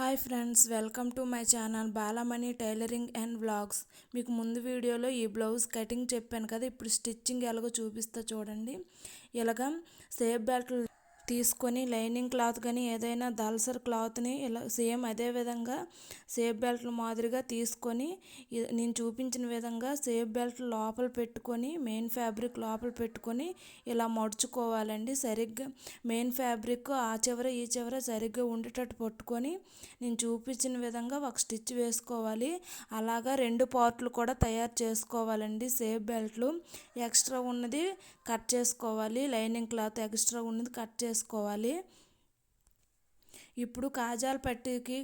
Hi friends welcome to my channel Balamani tailoring and vlogs. మీకు ముందు వీడియోలో ఈ బ్లౌజ్ కటింగ్ చెప్పాను కదా ఇప్పుడు స్టిచ్చింగ్ ఎలాగో చూపిస్తా చూడండి. ఇలాగ సేఫ్ బెల్ట్ తీసుకొని లైనింగ్ క్లాత్ కానీ ఏదైనా దల్సర్ క్లాత్ని ఇలా సేమ్ అదే విధంగా సేఫ్ బెల్ట్ మాదిరిగా తీసుకొని నేను చూపించిన విధంగా సేఫ్ బెల్ట్ లోపల పెట్టుకొని మెయిన్ ఫ్యాబ్రిక్ లోపల పెట్టుకొని ఇలా మడుచుకోవాలండి. సరిగ్గా మెయిన్ ఫ్యాబ్రిక్ ఆ చివర ఈ చివర సరిగ్గా ఉండేటట్టు పట్టుకొని నేను చూపించిన విధంగా ఒక స్టిచ్ వేసుకోవాలి. అలాగా రెండు పార్ట్లు కూడా తయారు చేసుకోవాలండి సేఫ్ బెల్ట్లు. ఎక్స్ట్రా ఉన్నది కట్ చేసుకోవాలి. లైనింగ్ క్లాత్ ఎక్స్ట్రా ఉన్నది కట్ చేసుకోవాలి. ఇప్పుడు కాజాల పట్టికి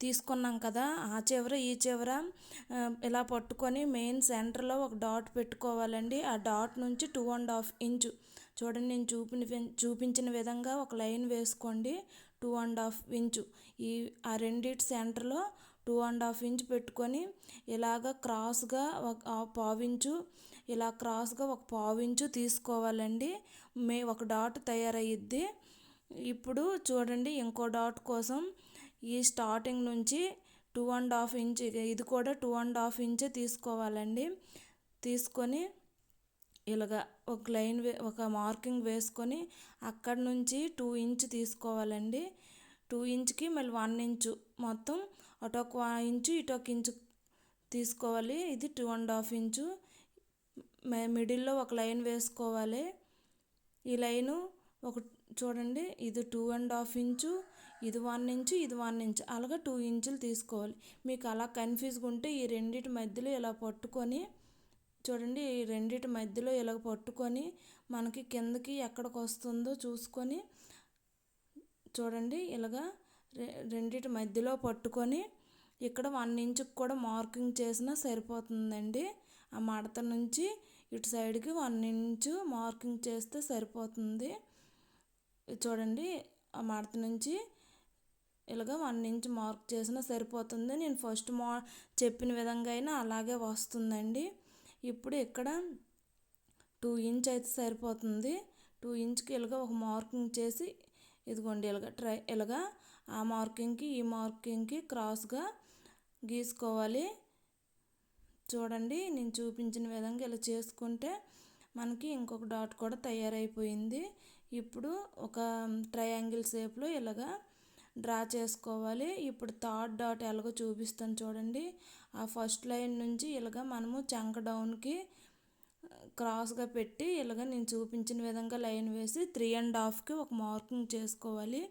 తీసుకున్నాం కదా ఆ చివర ఈ చివర ఇలా పట్టుకొని మెయిన్ సెంటర్లో ఒక డాట్ పెట్టుకోవాలండి. ఆ డాట్ నుంచి టూ అండ్ హాఫ్ ఇంచు. చూడండి నేను చూపిన చూపించిన విధంగా ఒక లైన్ వేసుకోండి. Two and half inch. ఈ ఆ రెండిటి సెంటర్లో టూ అండ్ హాఫ్ ఇంచ్ పెట్టుకొని ఇలాగ క్రాస్గా ఒక పావించు ఇలా క్రాస్గా ఒక పావించు తీసుకోవాలండి. మే ఒక డాట్ తయారయ్యిద్ది. ఇప్పుడు చూడండి ఇంకో డాట్ కోసం ఈ స్టార్టింగ్ నుంచి టూ అండ్ హాఫ్ ఇంచ్ ఇది కూడా టూ అండ్ హాఫ్ ఇంచే తీసుకోవాలండి. తీసుకొని ఇలాగ ఒక లైన్ ఒక మార్కింగ్ వేసుకొని అక్కడ నుంచి టూ ఇంచ్ తీసుకోవాలండి. టూ ఇంచ్కి మళ్ళీ వన్ ఇంచు మొత్తం అటొక ఇంచు ఇటొక ఇంచు తీసుకోవాలి. ఇది టూ అండ్ హాఫ్ ఇంచు. మిడిల్లో ఒక లైన్ వేసుకోవాలి. ఈ లైను ఒక చూడండి ఇది టూ అండ్ హాఫ్ ఇంచు ఇది వన్ ఇంచు ఇది వన్ ఇంచు అలాగే టూ ఇంచులు తీసుకోవాలి. మీకు అలా కన్ఫ్యూజ్గా ఉంటే ఈ రెండింటి మధ్యలో ఇలా పట్టుకొని చూడండి ఈ రెండింటి మధ్యలో ఇలా పట్టుకొని మనకి కిందకి ఎక్కడికి వస్తుందో చూసుకొని చూడండి ఇలాగా రెండింటి మధ్యలో పట్టుకొని ఇక్కడ వన్ ఇంచుకి కూడా మార్కింగ్ చేసినా సరిపోతుందండి. ఆ మడత నుంచి ఇటు సైడ్కి వన్ ఇంచు మార్కింగ్ చేస్తే సరిపోతుంది. చూడండి ఆ మడత నుంచి ఇలాగ వన్ ఇంచ్ మార్క్ చేసినా సరిపోతుంది. నేను ఫస్ట్ మా చెప్పిన విధంగా అయినా అలాగే వస్తుందండి. ఇప్పుడు ఇక్కడ టూ ఇంచ్ అయితే సరిపోతుంది. టూ ఇంచ్కి ఇలాగ ఒక మార్కింగ్ చేసి ఇదిగోండి ఇలాగ ట్రై ఇలాగ ఆ మార్కింగ్కి ఈ మార్కింగ్కి క్రాస్గా గీసుకోవాలి. చూడండి నేను చూపించిన విధంగా ఇలా చేసుకుంటే మనకి ఇంకొక డాట్ కూడా తయారైపోయింది. ఇప్పుడు ఒక ట్రయాంగిల్ షేప్లో ఇలాగా డ్రా చేసుకోవాలి. ఇప్పుడు థర్డ్ డాట్ ఎలాగో చూపిస్తాను చూడండి. ఆ ఫస్ట్ లైన్ నుంచి ఇలాగ మనము చంక డౌన్కి క్రాస్గా పెట్టి ఇలాగ నేను చూపించిన విధంగా లైన్ వేసి త్రీ అండ్ హాఫ్కి ఒక మార్కింగ్ చేసుకోవాలి.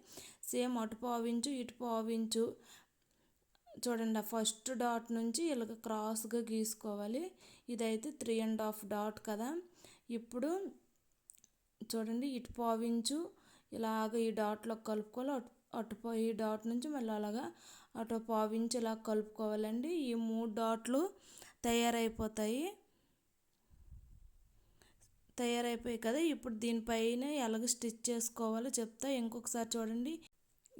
సేమ్ అటు పావించు ఇటు పావించు చూడండి ఆ ఫస్ట్ డాట్ నుంచి ఇలాగ క్రాస్గా గీసుకోవాలి. ఇదైతే త్రీ అండ్ హాఫ్ డాట్ కదా. ఇప్పుడు చూడండి ఇటు పావించు ఇలాగ ఈ డాట్లో కలుపుకోవాలి. అటు అటు ఈ డాట్ నుంచి మళ్ళీ అలాగా అటు పావించి ఇలా కలుపుకోవాలండి. ఈ మూడు డాట్లు తయారైపోతాయి. తయారైపోయాయి కదా. ఇప్పుడు దీనిపైన ఎలాగ స్టిచ్ చేసుకోవాలో చెప్తా. ఇంకొకసారి చూడండి.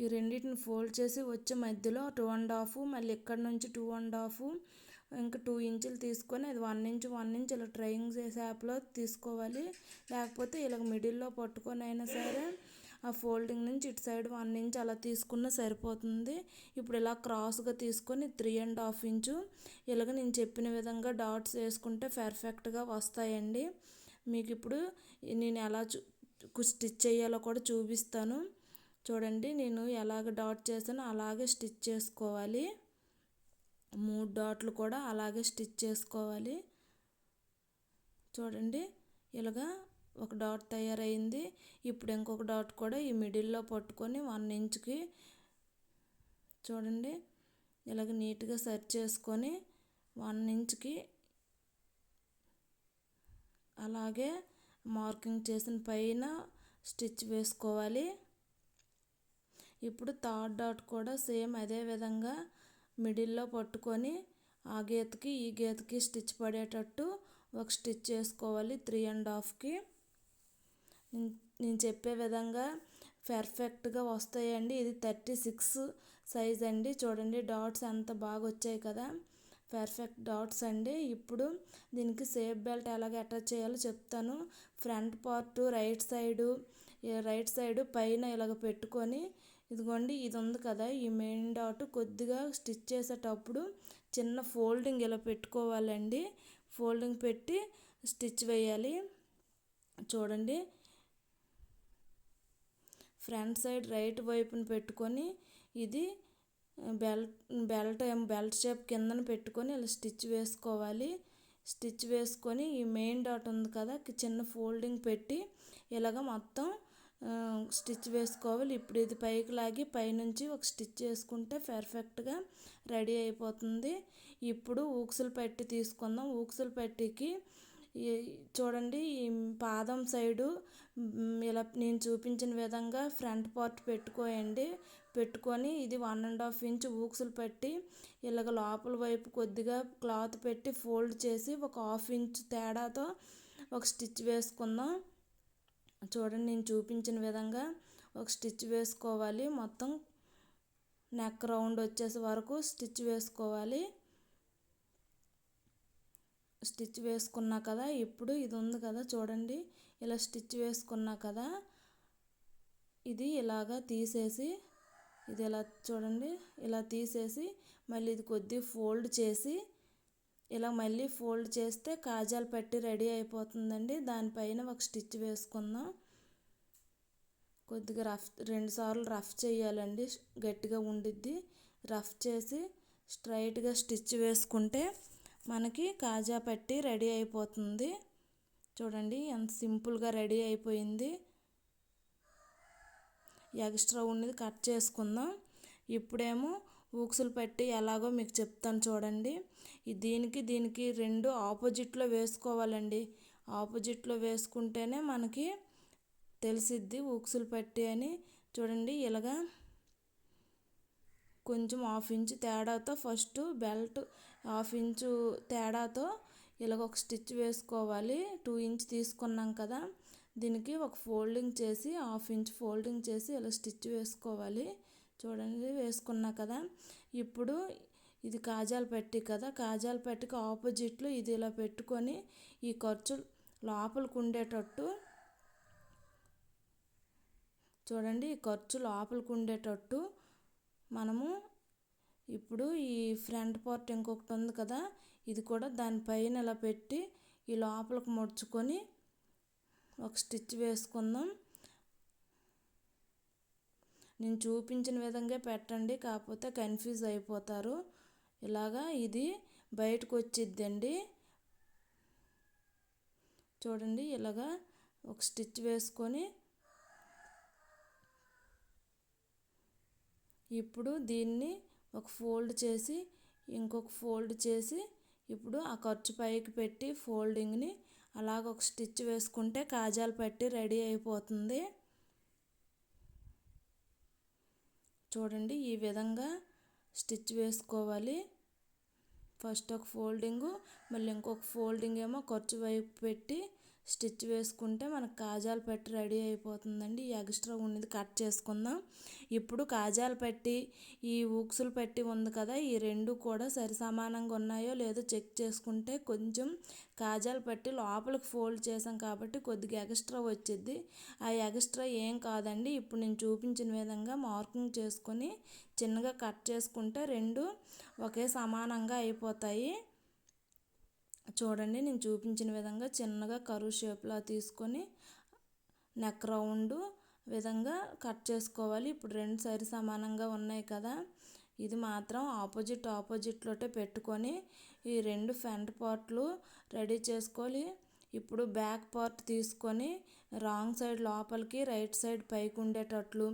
ఈ రెండింటిని ఫోల్డ్ చేసి వచ్చే మధ్యలో టూ అండ్ హాఫ్ మళ్ళీ ఇక్కడ నుంచి టూ అండ్ హాఫ్ ఇంకా టూ ఇంచులు తీసుకొని అది వన్ ఇంచ్ వన్ ఇంచ్ ఇలా ట్రయింగ్ చేసే యాప్లో తీసుకోవాలి. లేకపోతే ఇలా మిడిల్లో పట్టుకొని అయినా సరే ఆ ఫోల్డింగ్ నుంచి ఇటు సైడ్ వన్ ఇంచ్ అలా తీసుకున్న సరిపోతుంది. ఇప్పుడు ఇలా క్రాస్గా తీసుకొని త్రీ అండ్ హాఫ్ ఇంచు ఇలాగ నేను చెప్పిన విధంగా డాట్స్ వేసుకుంటే పర్ఫెక్ట్గా వస్తాయండి. మీకు ఇప్పుడు నేను ఎలా స్టిచ్ చేయాలో కూడా చూపిస్తాను. చూడండి నేను ఎలాగ డాట్ చేసానో అలాగే స్టిచ్ చేసుకోవాలి. మూడు డాట్లు కూడా అలాగే స్టిచ్ చేసుకోవాలి. చూడండి ఇలాగా ఒక డాట్ తయారైంది. ఇప్పుడు ఇంకొక డాట్ కూడా ఈ మిడిల్లో పట్టుకొని వన్ ఇంచ్కి చూడండి ఇలాగ నీట్గా సెట్ చేసుకొని వన్ ఇంచ్కి అలాగే మార్కింగ్ చేసిన పైన స్టిచ్ వేసుకోవాలి. ఇప్పుడు థర్డ్ డాట్ కూడా సేమ్ అదే విధంగా మిడిల్లో పట్టుకొని ఆ గీతకి ఈ గీతకి స్టిచ్ పడేటట్టు ఒక స్టిచ్ చేసుకోవాలి త్రీ అండ్ హాఫ్కి. నేను చెప్పే విధంగా పర్ఫెక్ట్గా వస్తాయండి. ఇది థర్టీ సిక్స్ సైజ్ అండి. చూడండి డాట్స్ అంత బాగా వచ్చాయి కదా. పర్ఫెక్ట్ డాట్స్ అండి. ఇప్పుడు దీనికి సేఫ్ బెల్ట్ ఎలాగ అటాచ్ చేయాలో చెప్తాను. Front part right side right side పైన ఇలాగ పెట్టుకొని ఇదిగోండి ఇది ఉంది కదా ఈ మెయిన్ డాట్ కొద్దిగా స్టిచ్ చేసేటప్పుడు చిన్న ఫోల్డింగ్ ఇలా పెట్టుకోవాలండి. ఫోల్డింగ్ పెట్టి స్టిచ్ వేయాలి. చూడండి. ఫ్రంట్ సైడ్ రైట్ వైపున పెట్టుకొని ఇది బెల్ట్ బెల్ట్ బెల్ట్ షేప్ కిందన పెట్టుకొని ఇలా స్టిచ్ వేసుకోవాలి. స్టిచ్ వేసుకొని ఈ మెయిన్ డాట్ ఉంది కదా చిన్న ఫోల్డింగ్ పెట్టి ఇలాగ మొత్తం స్టిచ్ వేసుకోవాలి. ఇప్పుడు ఇది పైకి లాగి పైనుంచి ఒక స్టిచ్ వేసుకుంటే పర్ఫెక్ట్గా రెడీ అయిపోతుంది. ఇప్పుడు ఊక్సులు పెట్టి తీసుకుందాం. ఊక్సులు పెట్టికి చూడండి ఈ పాదం సైడు ఇలా నేను చూపించిన విధంగా ఫ్రంట్ పార్ట్ పెట్టుకోయండి. పెట్టుకొని ఇది వన్ అండ్ హాఫ్ ఇంచ్ ఊక్సులు పెట్టి ఇలాగ లోపల వైపు కొద్దిగా క్లాత్ పెట్టి ఫోల్డ్ చేసి ఒక హాఫ్ ఇంచ్ తేడాతో ఒక స్టిచ్ వేసుకుందాం. చూడండి నేను చూపించిన విధంగా ఒక స్టిచ్ వేసుకోవాలి. మొత్తం నెక్ రౌండ్ వచ్చేసే వరకు స్టిచ్ వేసుకోవాలి. స్టిచ్ వేసుకున్నా కదా ఇప్పుడు ఇది ఉంది కదా చూడండి ఇలా స్టిచ్ వేసుకున్నా కదా ఇది ఇలాగా తీసేసి ఇది ఇలా చూడండి ఇలా తీసేసి మళ్ళీ ఇది కొద్ది ఫోల్డ్ చేసి ఇలా మళ్ళీ ఫోల్డ్ చేస్తే కాజాలు పట్టి రెడీ అయిపోతుందండి. దానిపైన ఒక స్టిచ్ వేసుకుందాం. కొద్దిగా రఫ్ రెండుసార్లు రఫ్ చేయాలండి. గట్టిగా ఉండిద్ది. రఫ్ చేసి స్ట్రైట్గా స్టిచ్ వేసుకుంటే మనకి కాజా పట్టి రెడీ అయిపోతుంది. చూడండి ఎంత సింపుల్గా రెడీ అయిపోయింది. ఎక్స్ట్రా ఉన్నది కట్ చేసుకుందాం. ఇప్పుడేమో ఊక్సులు పెట్టి ఎలాగో మీకు చెప్తాను చూడండి. దీనికి దీనికి రెండు ఆపోజిట్లో వేసుకోవాలండి. ఆపోజిట్లో వేసుకుంటేనే మనకి తెలిసిద్ది ఊక్సులు పెట్టి అని. చూడండి ఇలాగా కొంచెం హాఫ్ ఇంచు తేడాతో ఫస్ట్ బెల్ట్ హాఫ్ ఇంచు తేడాతో ఇలాగ ఒక స్టిచ్ వేసుకోవాలి. టూ ఇంచ్ తీసుకున్నాం కదా. దీనికి ఒక ఫోల్డింగ్ చేసి హాఫ్ ఇంచ్ ఫోల్డింగ్ చేసి ఇలా స్టిచ్ వేసుకోవాలి. చూడండి వేసుకున్నా కదా. ఇప్పుడు ఇది కాజాలు పెట్టి కదా కాజాలు పెట్టికి ఆపోజిట్లో ఇది ఇలా పెట్టుకొని ఈ ఖర్చు లోపలికి ఉండేటట్టు చూడండి ఈ ఖర్చు లోపలికి ఉండేటట్టు మనము ఇప్పుడు ఈ ఫ్రంట్ పార్ట్ ఇంకొకటి ఉంది కదా ఇది కూడా దానిపైన ఇలా పెట్టి ఈ లోపలికి ముడుచుకొని ఒక స్టిచ్ వేసుకుందాం. నేను చూపించిన విధంగా పెట్టండి కాకపోతే కన్ఫ్యూజ్ అయిపోతారు. ఇలాగా ఇది బయటకు వచ్చిద్దండి చూడండి ఇలాగా ఒక స్టిచ్ వేసుకొని ఇప్పుడు దీన్ని ఒక ఫోల్డ్ చేసి ఇంకొక ఫోల్డ్ చేసి ఇప్పుడు ఆ ఖర్చు పైకి పెట్టి ఫోల్డింగ్ని అలాగ ఒక స్టిచ్ వేసుకుంటే కాజాలు పెట్టి రెడీ అయిపోతుంది. చూడండి ఈ విధంగా స్టిచ్ వేసుకోవాలి. ఫస్ట్ ఒక ఫోల్డింగు మళ్ళీ ఇంకొక ఫోల్డింగ్ ఏమో ఖర్చు వైపు పెట్టి స్టిచ్ వేసుకుంటే మనకు కాజాలు పెట్టి రెడీ అయిపోతుందండి. ఎక్స్ట్రా ఉన్నది కట్ చేసుకుందాం. ఇప్పుడు కాజాలు పెట్టి ఈ ఊక్సులు పెట్టి ఉంది కదా ఈ రెండు కూడా సరి సమానంగా ఉన్నాయో లేదో చెక్ చేసుకుంటే కొంచెం కాజాలు పెట్టి లోపలికి ఫోల్డ్ చేసాం కాబట్టి కొద్దిగా ఎక్స్ట్రా వచ్చింది ఆ ఎక్స్ట్రా ఏం కాదండి ఇప్పుడు నేను చూపించిన విధంగా మార్కింగ్ చేసుకొని చిన్నగా కట్ చేసుకుంటే రెండు ఒకే సమానంగా అయిపోతాయి. చూడండి నేను చూపించిన విధంగా చిన్నగా కరువు షేప్లా తీసుకొని నెక్ రౌండ్ విధంగా కట్ చేసుకోవాలి. ఇప్పుడు రెండు సైడ్ సమానంగా ఉన్నాయి కదా ఇది మాత్రం ఆపోజిట్ ఆపోజిట్లోటే పెట్టుకొని ఈ రెండు ఫ్రంట్ పార్ట్లు రెడీ చేసుకోవాలి. ఇప్పుడు బ్యాక్ పార్ట్ తీసుకొని రాంగ్ సైడ్ లోపలికి రైట్ సైడ్ పైకి ఉండేటట్లు.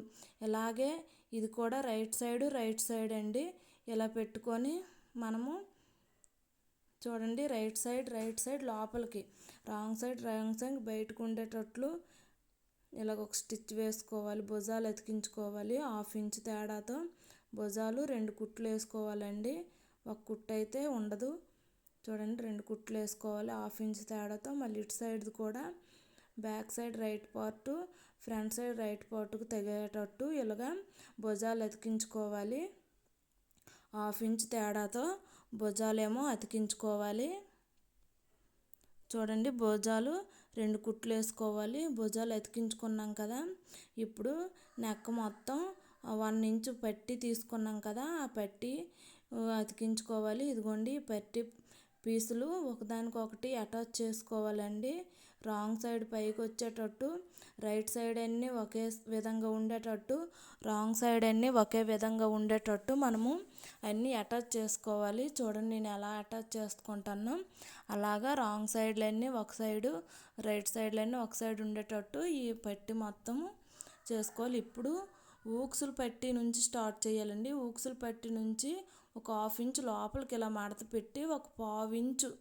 ఇలాగే ఇది కూడా రైట్ సైడ్ రైట్ సైడ్ అండి. ఇలా పెట్టుకొని మనము చూడండి రైట్ సైడ్ రైట్ సైడ్ లోపలికి. రాంగ్ సైడ్ రాంగ్ సైడ్ బయటకు ఉండేటట్లు ఇలాగ ఒక స్టిచ్ వేసుకోవాలి భుజాలు ఎతికించుకోవాలి హాఫ్ ఇంచ్ తేడాతో భుజాలు రెండు కుట్లు వేసుకోవాలండి. ఒక కుట్టు అయితే ఉండదు. చూడండి రెండు కుట్లు వేసుకోవాలి హాఫ్ ఇంచ్ తేడాతో. మళ్ళీ ఇటు సైడ్ కూడా back side right part front side right పార్ట్కు తెగేటట్టు ఇలాగా భుజాలు అతికించుకోవాలి హాఫ్ ఇంచ్ తేడాతో భుజాలేమో అతికించుకోవాలి. చూడండి భుజాలు రెండు కుట్లు వేసుకోవాలి. భుజాలు అతికించుకున్నాం కదా. ఇప్పుడు నెక్క మొత్తం వన్ ఇంచు పట్టి తీసుకున్నాం కదా. ఆ పట్టి అతికించుకోవాలి. ఇదిగోండి పట్టి పీసులు ఒకదానికొకటి అటాచ్ చేసుకోవాలండి. రాంగ్ సైడ్ పైకి వచ్చేటట్టు రైట్ సైడ్ అన్నీ ఒకే విధంగా ఉండేటట్టు రాంగ్ సైడ్ అన్నీ ఒకే విధంగా ఉండేటట్టు మనము అన్నీ అటాచ్ చేసుకోవాలి. చూడండి నేను ఎలా అటాచ్ చేసుకుంటాను. అలాగా రాంగ్ సైడ్లన్నీ ఒక సైడు రైట్ సైడ్లన్నీ ఒక సైడ్ ఉండేటట్టు ఈ పట్టి మొత్తము చేసుకోవాలి. ఇప్పుడు ఊక్సులు పట్టి నుంచి స్టార్ట్ చేయాలండి. ఊక్సులు పట్టి నుంచి ఒక హాఫ్ ఇంచ్ లోపలికి ఇలా మడత పెట్టి ఒక పావు ఇంచు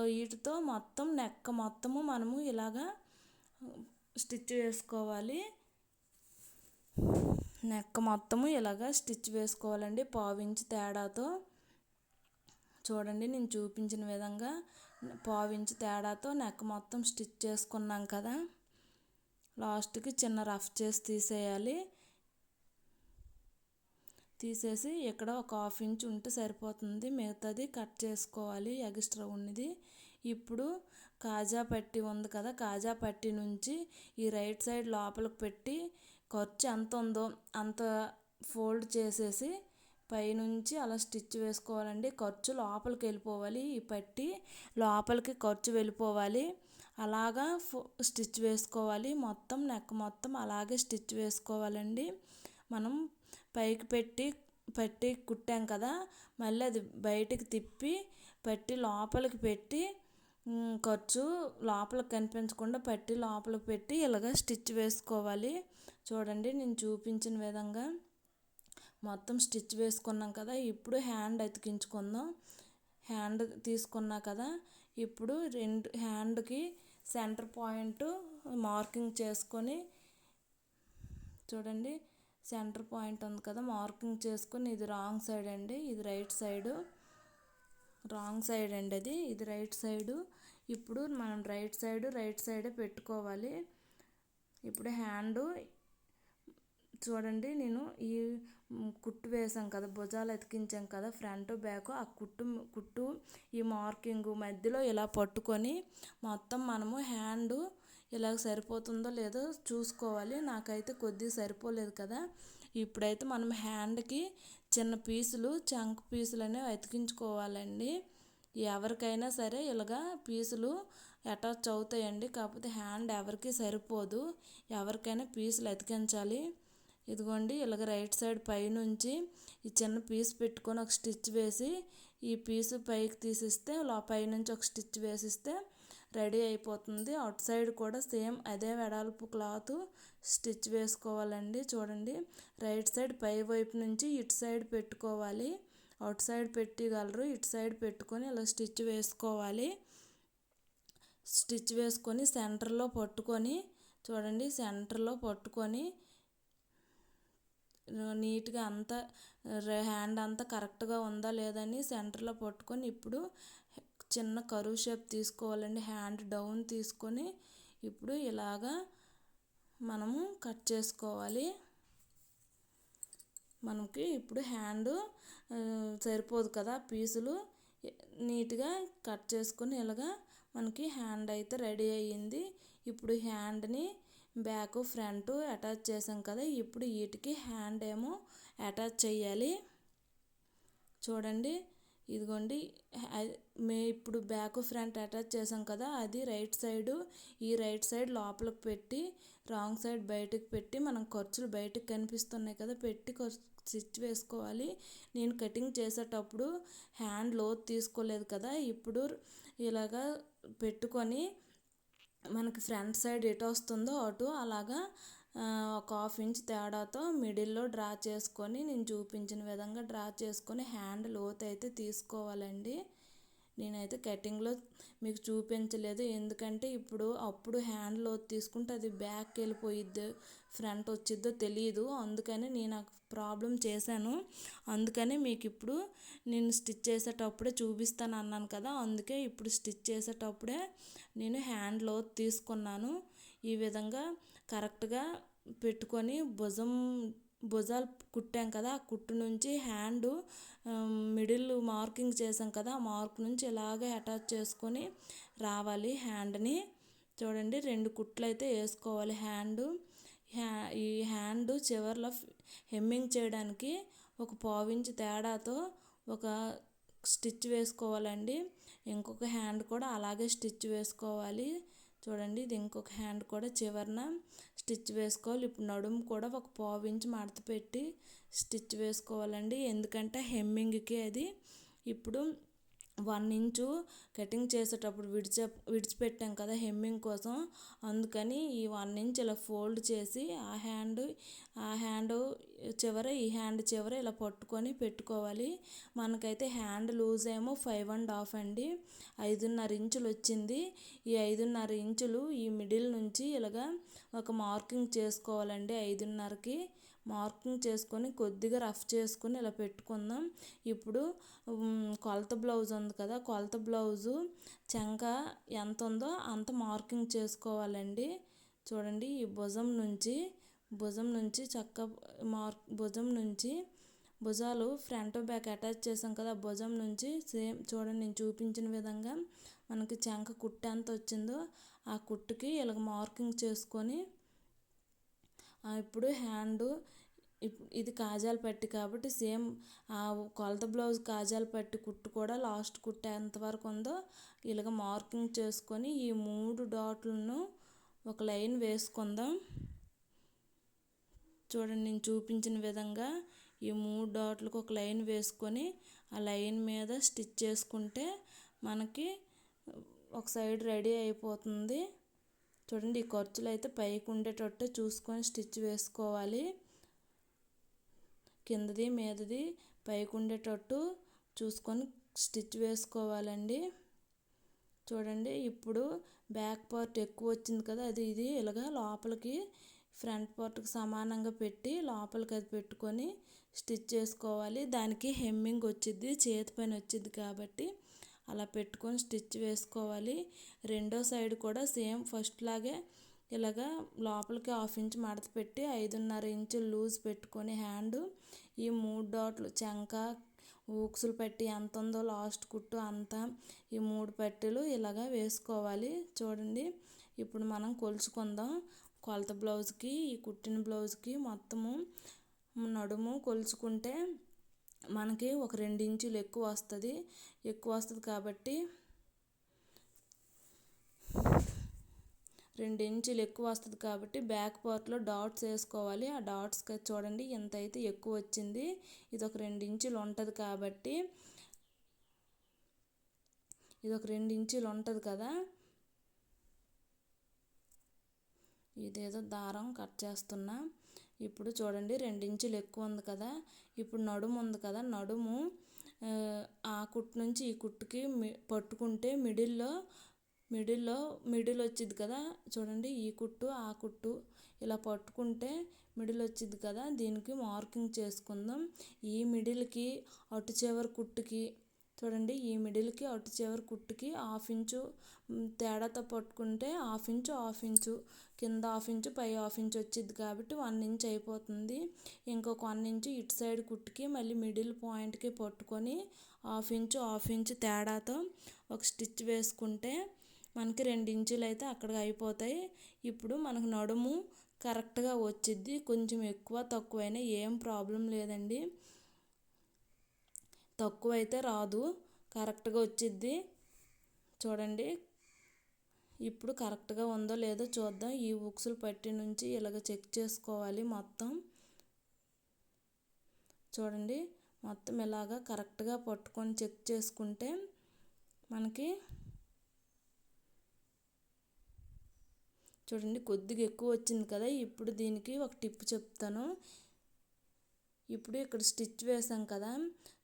వీటితో మొత్తం నెక్క మొత్తము మనము ఇలాగా స్టిచ్ వేసుకోవాలి. నెక్క మొత్తము ఇలాగా స్టిచ్ వేసుకోవాలండి పావు తేడాతో. చూడండి నేను చూపించిన విధంగా పావు తేడాతో నెక్క మొత్తం స్టిచ్ చేసుకున్నాం కదా. లాస్ట్కి చిన్న రఫ్ చేసి తీసేయాలి. తీసేసి ఇక్కడ ఒక హాఫ్ ఇంచ్ ఉంటే సరిపోతుంది. మిగతాది కట్ చేసుకోవాలి ఎక్స్ట్రా ఉన్నది. ఇప్పుడు కాజా పట్టి ఉంది కదా కాజా పట్టి నుంచి ఈ రైట్ సైడ్ లోపలికి పెట్టి ఖర్చు ఎంత ఉందో అంత ఫోల్డ్ చేసేసి పైనుంచి అలా స్టిచ్ వేసుకోవాలండి. ఖర్చు లోపలికి వెళ్ళిపోవాలి. ఈ పట్టి లోపలికి ఖర్చు వెళ్ళిపోవాలి. అలాగా స్టిచ్ వేసుకోవాలి. మొత్తం నెక్ మొత్తం అలాగే స్టిచ్ వేసుకోవాలండి. మనం పైకి పెట్టి పట్టి కుట్టాం కదా మళ్ళీ అది బయటికి తిప్పి పట్టి లోపలికి పెట్టి ఖర్చు లోపలికి కనిపించకుండా పట్టి లోపలికి పెట్టి ఇలాగ స్టిచ్ వేసుకోవాలి. చూడండి నేను చూపించిన విధంగా మొత్తం స్టిచ్ వేసుకున్నాం కదా ఇప్పుడు హ్యాండ్ అతికించుకుందాం. హ్యాండ్ తీసుకున్నా కదా ఇప్పుడు రెండు హ్యాండ్కి సెంటర్ పాయింట్ మార్కింగ్ చేసుకొని చూడండి సెంటర్ పాయింట్ ఉంది కదా మార్కింగ్ చేసుకుని ఇది రాంగ్ సైడ్ అండి ఇది రైట్ సైడు. రాంగ్ సైడ్ అండి అది ఇది రైట్ సైడు. ఇప్పుడు మనం రైట్ సైడ్ రైట్ సైడే పెట్టుకోవాలి. ఇప్పుడు హ్యాండ్ చూడండి నేను ఈ కుట్టు వేసాం కదా భుజాలు అతికించాం కదా ఫ్రంట్ బ్యాక్ ఆ కుట్టు కుట్టు ఈ మార్కింగ్ మధ్యలో ఇలా పట్టుకొని మొత్తం మనము హ్యాండ్ ఇలాగ సరిపోతుందో లేదో చూసుకోవాలి. నాకైతే కొద్దిగా సరిపోలేదు కదా. ఇప్పుడైతే మనం హ్యాండ్కి చిన్న పీసులు చంక్ పీసులు అనేవి అతికించుకోవాలండి. ఎవరికైనా సరే ఇలాగా పీసులు అటాచ్ అవుతాయండి. కాకపోతే హ్యాండ్ ఎవరికి సరిపోదు. ఎవరికైనా పీసులు అతికించాలి. ఇదిగోండి ఇలాగ రైట్ సైడ్ పైనుంచి ఈ చిన్న పీస్ పెట్టుకొని ఒక స్టిచ్ వేసి ఈ పీసు పైకి తీసిస్తే పైనుంచి ఒక స్టిచ్ వేసిస్తే రెడీ అయిపోతుంది. అవుట్ సైడ్ కూడా సేమ్ అదే వెడల్పు క్లాత్ స్టిచ్ వేసుకోవాలండి. చూడండి. రైట్ సైడ్ పై వైపు నుంచి ఇటు సైడ్ పెట్టుకోవాలి. అవుట్ సైడ్ పెట్టగలరు ఇటు సైడ్ పెట్టుకొని ఇలా స్టిచ్ వేసుకోవాలి. స్టిచ్ వేసుకొని సెంటర్లో పట్టుకొని చూడండి. సెంటర్లో పట్టుకొని నీట్గా అంతా హ్యాండ్ అంతా కరెక్ట్గా ఉందా లేదని సెంటర్లో పట్టుకొని ఇప్పుడు చిన్న కరువు షేప్ తీసుకోవాలండి. హ్యాండ్ డౌన్ తీసుకొని ఇప్పుడు ఇలాగా మనము కట్ చేసుకోవాలి. మనకి ఇప్పుడు హ్యాండ్ సరిపోదు కదా పీసులు. నీట్గా కట్ చేసుకుని ఇలాగా మనకి హ్యాండ్ అయితే రెడీ అయ్యింది. ఇప్పుడు హ్యాండ్ని బ్యాక్ ఫ్రంట్ అటాచ్ చేసాం కదా ఇప్పుడు వీటికి హ్యాండ్ ఏమో అటాచ్ చేయాలి. చూడండి. ఇదిగోండి మే ఇప్పుడు బ్యాక్ ఫ్రంట్ అటాచ్ చేసాం కదా అది రైట్ సైడు ఈ రైట్ సైడ్ లోపలికి పెట్టి రాంగ్ సైడ్ బయటకు పెట్టి మనం ఖర్చులు బయటకు కనిపిస్తున్నాయి కదా పెట్టి స్టిచ్ వేసుకోవాలి. నేను కటింగ్ చేసేటప్పుడు హ్యాండ్ లోత్ తీసుకోలేదు కదా ఇప్పుడు ఇలాగా పెట్టుకొని మనకి ఫ్రంట్ సైడ్ ఎటు వస్తుందో అటు అలాగా ఒక హాఫ్ ఇంచ్ తేడాతో మిడిల్లో డ్రా చేసుకొని నేను చూపించిన విధంగా డ్రా చేసుకొని హ్యాండ్ లోత్ అయితే తీసుకోవాలండి. నేనైతే కటింగ్లో మీకు చూపించలేదు. ఎందుకంటే ఇప్పుడు అప్పుడు హ్యాండ్ లోత్ తీసుకుంటే అది బ్యాక్ వెళ్ళిపోయిద్ది ఫ్రంట్ వచ్చిద్దో తెలియదు అందుకని నేను ప్రాబ్లం చేశాను. అందుకని మీకు ఇప్పుడు నేను స్టిచ్ చేసేటప్పుడే చూపిస్తాను అన్నాను కదా అందుకే ఇప్పుడు స్టిచ్ చేసేటప్పుడే నేను హ్యాండ్ లోత్ తీసుకున్నాను. ఈ విధంగా కరెక్ట్గా పెట్టుకొని భుజం భుజాలు కుట్టాం కదా ఆ కుట్టు నుంచి హ్యాండ్ మిడిల్ మార్కింగ్ చేసాం కదా ఆ మార్క్ నుంచి ఇలాగే అటాచ్ చేసుకొని రావాలి హ్యాండ్ని. చూడండి రెండు కుట్లు అయితే వేసుకోవాలి హ్యాండ్. హ్యా ఈ హ్యాండ్ చివర్లో హెమ్మింగ్ చేయడానికి ఒక పావించి తేడాతో ఒక స్టిచ్ వేసుకోవాలండి. ఇంకొక హ్యాండ్ కూడా అలాగే స్టిచ్ వేసుకోవాలి. చూడండి ఇది ఇంకొక హ్యాండ్ కూడా చివరన స్టిచ్ వేసుకోవాలి. ఇప్పుడు నడుము కూడా ఒక పావు ఇంచ్ మడత పెట్టి స్టిచ్ వేసుకోవాలండి. ఎందుకంటే హెమ్మింగ్కి అది. ఇప్పుడు వన్ ఇంచు కటింగ్ చేసేటప్పుడు విడిచే విడిచిపెట్టాం కదా హెమ్మింగ్ కోసం. అందుకని ఈ వన్ ఇంచ్ ఇలా ఫోల్డ్ చేసి ఆ హ్యాండ్ ఆ హ్యాండ్ చివర ఈ హ్యాండ్ చివర ఇలా పట్టుకొని పెట్టుకోవాలి. మనకైతే హ్యాండ్ లూజ్ ఏమో ఫైవ్ అండ్ హాఫ్ అండి. ఐదున్నర ఇంచులు వచ్చింది. ఈ ఐదున్నర ఇంచులు ఈ మిడిల్ నుంచి ఇలాగా ఒక మార్కింగ్ చేసుకోవాలండి ఐదున్నరకి. మార్కింగ్ చేసుకొని కొద్దిగా రఫ్ చేసుకొని ఇలా పెట్టుకుందాం. ఇప్పుడు కొలత బ్లౌజ్ ఉంది కదా కొలత బ్లౌజు చెంక ఎంత ఉందో అంత మార్కింగ్ చేసుకోవాలండి. చూడండి ఈ భుజం నుంచి భుజం నుంచి చక్క మార్క్ భుజం నుంచి భుజాలు ఫ్రంట్ బ్యాక్ అటాచ్ చేసాం కదా భుజం నుంచి సేమ్ చూడండి నేను చూపించిన విధంగా మనకి చెంక కుట్టు ఎంత వచ్చిందో ఆ కుట్టుకి ఇలాగ మార్కింగ్ చేసుకొని ఇప్పుడు హ్యాండు ఇది కాజాలు పట్టి కాబట్టి సేమ్ ఆ కొలత బ్లౌజ్ కాజాలు పట్టి కుట్టు కూడా లాస్ట్ కుట్టు ఎంతవరకు ఉందో ఇలాగ మార్కింగ్ చేసుకొని ఈ మూడు డాట్లను ఒక లైన్ వేసుకుందాం. చూడండి నేను చూపించిన విధంగా ఈ మూడు డాట్లకు ఒక లైన్ వేసుకొని ఆ లైన్ మీద స్టిచ్ చేసుకుంటే మనకి ఒక సైడ్ రెడీ అయిపోతుంది. చూడండి ఈ ఖర్చులు అయితే పైకి ఉండేటట్టు చూసుకొని స్టిచ్ వేసుకోవాలి. కిందది మీదది పైకి ఉండేటట్టు చూసుకొని స్టిచ్ వేసుకోవాలండి. చూడండి ఇప్పుడు బ్యాక్ పార్ట్ ఎక్కువ వచ్చింది కదా అది ఇది ఇలాగా లోపలికి ఫ్రంట్ పార్ట్కి సమానంగా పెట్టి లోపలికి అది పెట్టుకొని స్టిచ్ చేసుకోవాలి. దానికి హెమ్మింగ్ వచ్చింది చేతి పైన వచ్చింది కాబట్టి. అలా పెట్టుకొని స్టిచ్ వేసుకోవాలి. రెండో సైడ్ కూడా సేమ్ ఫస్ట్ లాగే ఇలాగా లోపలికి హాఫ్ ఇంచ్ మడత పెట్టి ఐదున్నర ఇంచు లూజ్ పెట్టుకొని హ్యాండ్ ఈ మూడు డాట్లు చెంక ఊక్సులు పెట్టి ఎంత ఉందో లాస్ట్ కుట్టు అంతా ఈ మూడు పట్టీలు ఇలాగా వేసుకోవాలి. చూడండి ఇప్పుడు మనం కొలుచుకుందాం. కొలత బ్లౌజ్కి ఈ కుట్టిన బ్లౌజ్కి మొత్తము నడుము కొలుచుకుంటే మనకి ఒక రెండు ఇంచులు ఎక్కువ వస్తుంది ఎక్కువ వస్తుంది కాబట్టి రెండు ఇంచులు ఎక్కువ వస్తుంది కాబట్టి బ్యాక్ పార్ట్లో డాట్స్ వేసుకోవాలి. ఆ డాట్స్కి చూడండి ఎంత అయితే ఎక్కువ వచ్చింది ఇది ఒక రెండు ఇంచులు ఉంటుంది కాబట్టి ఇది ఒక రెండు ఇంచులు ఉంటుంది కదా. ఇదేదో దారం కట్ చేస్తున్నా. ఇప్పుడు చూడండి ఇంచులు ఎక్కువ ఉంది కదా. ఇప్పుడు నడుము ఉంది కదా. నడుము ఆ కుట్టు నుంచి ఈ కుట్టుకి పట్టుకుంటే మిడిల్లో మిడిల్లో మిడిల్ వచ్చింది కదా. చూడండి ఈ కుట్టు ఆ కుట్టు ఇలా పట్టుకుంటే మిడిల్ వచ్చింది కదా. దీనికి మార్కింగ్ చేసుకుందాం. ఈ మిడిల్కి అటు చివరి కుట్టుకి చూడండి ఈ మిడిల్కి అటు చివరి కుట్టుకి హాఫ్ ఇంచు తేడాతో పట్టుకుంటే హాఫ్ ఇంచు హాఫ్ ఇంచు కింద హాఫ్ ఇంచు పై హాఫ్ ఇంచు వచ్చింది కాబట్టి వన్ ఇంచ్ అయిపోతుంది. ఇంకొక వన్ ఇంచు ఇటు సైడ్ కుట్టుకి మళ్ళీ మిడిల్ పాయింట్కి పట్టుకొని హాఫ్ ఇంచు హాఫ్ ఇంచు తేడాతో ఒక స్టిచ్ వేసుకుంటే మనకి రెండు ఇంచులు అయితే అక్కడ అయిపోతాయి. ఇప్పుడు మనకు నడుము కరెక్ట్గా వచ్చిద్ది కొంచెం ఎక్కువ తక్కువైనా ఏం ప్రాబ్లం లేదండి. తక్కువ అయితే రాదు. కరెక్ట్గా వచ్చిద్ది. చూడండి. ఇప్పుడు కరెక్ట్గా ఉందో లేదో చూద్దాం. ఈ ఉక్సులు పట్టి నుంచి ఇలాగ చెక్ చేసుకోవాలి మొత్తం. చూడండి. మొత్తం ఇలాగా కరెక్ట్గా పట్టుకొని చెక్ చేసుకుంటే మనకి చూడండి కొద్దిగా ఎక్కువ వచ్చింది కదా. ఇప్పుడు దీనికి ఒక టిప్ చెప్తాను. ఇప్పుడు ఇక్కడ స్టిచ్ వేసాం కదా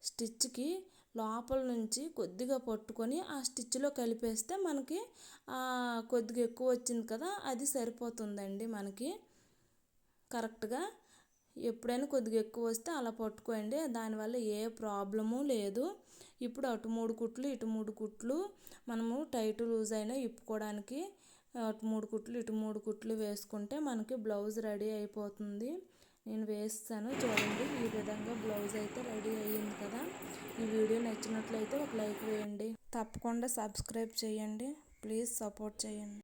స్టిచ్కి లోపల నుంచి కొద్దిగా పట్టుకొని ఆ స్టిచ్లో కలిపేస్తే మనకి కొద్దిగా ఎక్కువ వచ్చింది కదా అది సరిపోతుందండి మనకి. కరెక్ట్గా ఎప్పుడైనా కొద్దిగా ఎక్కువ వస్తే అలా పట్టుకోండి దానివల్ల ఏ ప్రాబ్లము లేదు. ఇప్పుడు అటు మూడు కుట్లు ఇటు మూడు కుట్లు మనము టైట్ లూజ్ అయినా ఇప్పుకోవడానికి అటు మూడు కుట్లు ఇటు మూడు కుట్లు వేసుకుంటే మనకి బ్లౌజ్ రెడీ అయిపోతుంది. నేను వేస్తాను. చూడండి ఈ విధంగా బ్లౌజ్ అయితే రెడీ అయ్యింది కదా. ఈ వీడియో నచ్చినట్లయితే ఒక లైక్ వేయండి. తప్పకుండా సబ్స్క్రైబ్ చేయండి. ప్లీజ్ సపోర్ట్ చేయండి.